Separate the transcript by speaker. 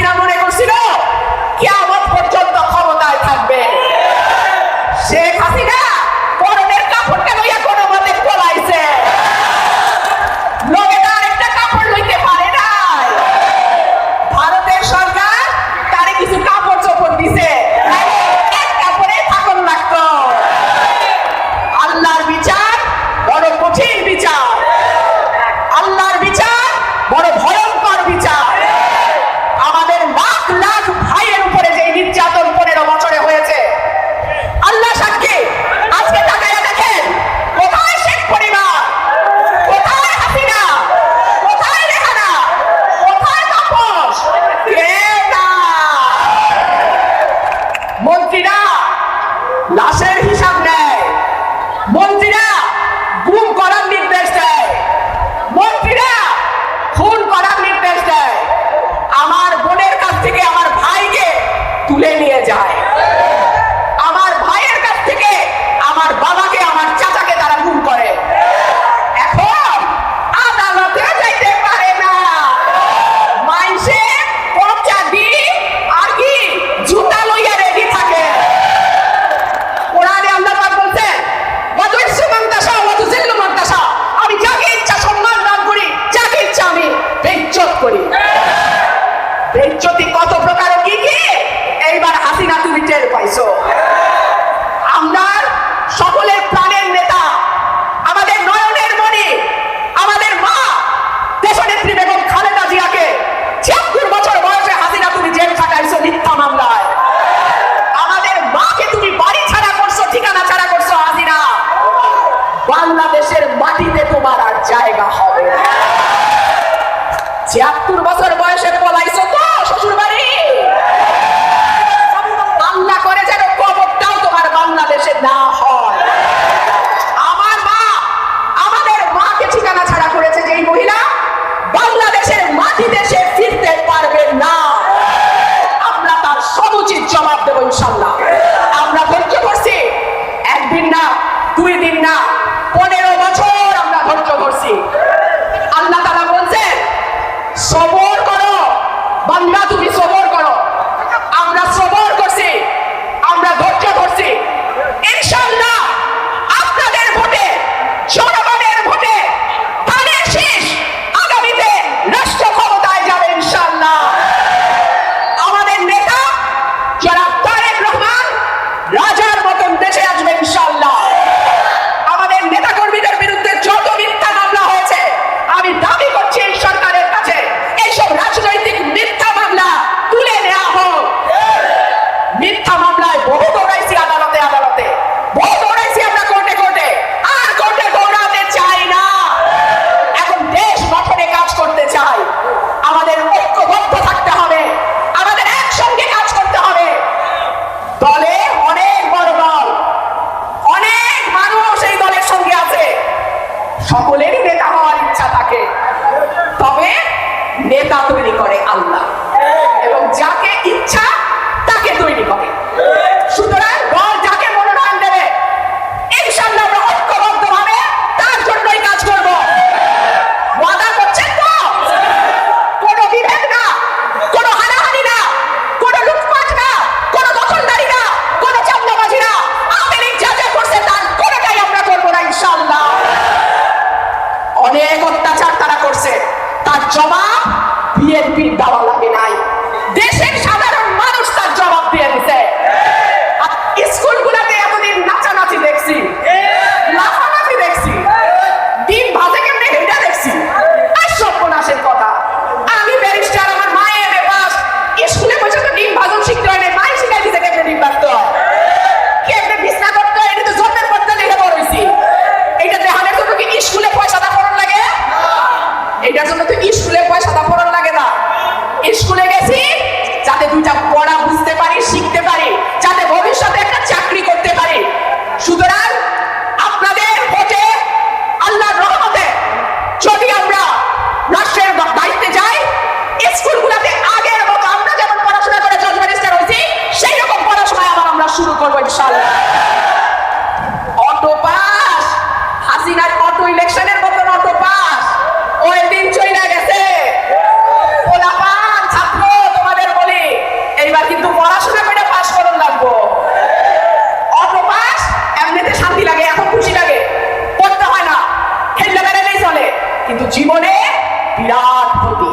Speaker 1: সাথীরা মনে করছিল? 拿去。বেজ্জতি নেতা তৈরি করে আল্লাহ। এবং যাকে জবাব বিএনপির দেওয়া লাগে নাই। দেশের সাধারণ মানুষ তার জবাব দিয়ে দিছে। স্কুলগুলোতে এতদিন নাচানাচি দেখছি। দেখছি। দেখছি। সর্বনাশের আমার মায়ের এমএ পাস স্কুলে ভাজন শিখতে হয় না মাই শিখাই দিতে কেমনে ডিম ভাজতে হয়। কেমনে বিছনা করতে স্কুলে পয়সা দেওয়া লাগে? এটার জন্য তো শুরু করব ইনশাল্লাহ অটো পাস। হাসিনার অটো ইলেকশনের মতন অটো পাস। ওই দিন গেছে। তোমাদের কিন্তু পড়াশোনা করে লাগবো। শান্তি লাগে, এখন খুশি লাগে। হয় না। চলে। কিন্তু জীবনে বিরাট ক্ষতি।